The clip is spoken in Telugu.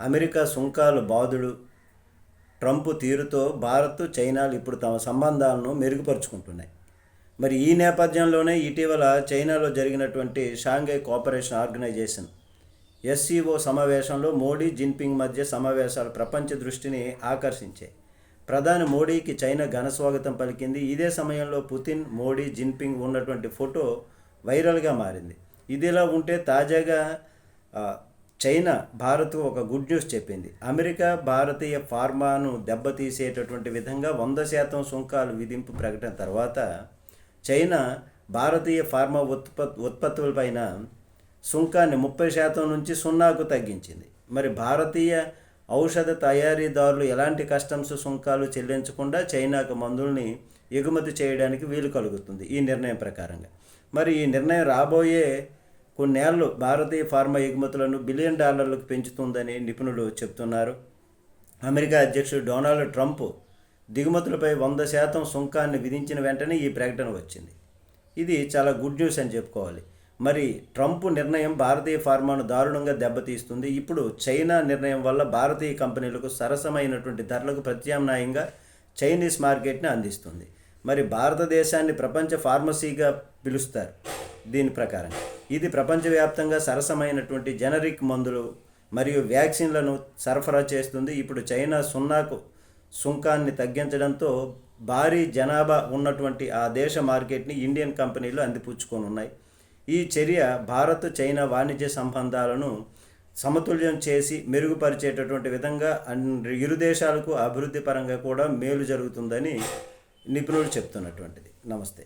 అమెరికా సుంకాలు బాధుడు ట్రంప్ తీరుతో భారత్ చైనాలు ఇప్పుడు తమ సంబంధాలను మెరుగుపరుచుకుంటున్నాయి. మరి ఈ నేపథ్యంలోనే ఇటీవల చైనాలో జరిగినటువంటి షాంఘై కోఆపరేషన్ ఆర్గనైజేషన్ ఎస్సీఓ సమావేశంలో మోడీ జిన్పింగ్ మధ్య సమావేశాలు ప్రపంచ దృష్టిని ఆకర్షించాయి. ప్రధాని మోడీకి చైనా ఘన స్వాగతం పలికింది. ఇదే సమయంలో పుతిన్ మోడీ జిన్పింగ్ ఉన్నటువంటి ఫోటో వైరల్గా మారింది. ఇదిలా ఉంటే తాజాగా చైనా భారత్ ఒక గుడ్ న్యూస్ చెప్పింది. అమెరికా భారతీయ ఫార్మాను దెబ్బతీసేటటువంటి విధంగా వంద శాతం సుంకాలు విధింపు ప్రకటన తర్వాత చైనా భారతీయ ఫార్మా ఉత్పత్ ఉత్పత్తులపైన సుంకాన్ని ముప్పై శాతం నుంచి సున్నాకు తగ్గించింది. మరి భారతీయ ఔషధ తయారీదారులు ఎలాంటి కస్టమ్స్ సుంకాలు చెల్లించకుండా చైనాకు మందుల్ని ఎగుమతి చేయడానికి వీలు కలుగుతుంది ఈ నిర్ణయం ప్రకారంగా. మరి ఈ నిర్ణయం రాబోయే కొన్నేళ్ళు భారతీయ ఫార్మా ఎగుమతులను బిలియన్ డాలర్లకు పెంచుతుందని నిపుణులు చెప్తున్నారు. అమెరికా అధ్యక్షుడు డొనాల్డ్ ట్రంప్ దిగుమతులపై వంద శాతం సుంకాన్ని విధించిన వెంటనే ఈ ప్రకటన వచ్చింది. ఇది చాలా గుడ్ న్యూస్ అని చెప్పుకోవాలి. మరి ట్రంప్ నిర్ణయం భారతీయ ఫార్మాను దారుణంగా దెబ్బతీస్తుంది. ఇప్పుడు చైనా నిర్ణయం వల్ల భారతీయ కంపెనీలకు సరసమైనటువంటి ధరలకు ప్రత్యామ్నాయంగా చైనీస్ మార్కెట్ని అందిస్తుంది. మరి భారతదేశాన్ని ప్రపంచ ఫార్మసీగా పిలుస్తారు. దీని ప్రకారంగా ఇది ప్రపంచవ్యాప్తంగా సరసమైనటువంటి జనరిక్ మందులు మరియు వ్యాక్సిన్లను సరఫరా చేస్తుంది. ఇప్పుడు చైనా సున్నాకు సుంకాన్ని తగ్గించడంతో భారీ జనాభా ఉన్నటువంటి ఆ దేశ మార్కెట్ని ఇండియన్ కంపెనీలు అందిపుచ్చుకొని ఉన్నాయి ఈ చర్య భారత్ చైనా వాణిజ్య సంబంధాలను సమతుల్యం చేసి మెరుగుపరిచేటటువంటి విధంగా ఇరు దేశాలకు అభివృద్ధి పరంగా కూడా మేలు జరుగుతుందని నిపుణులు చెప్తున్నటువంటిది. నమస్తే.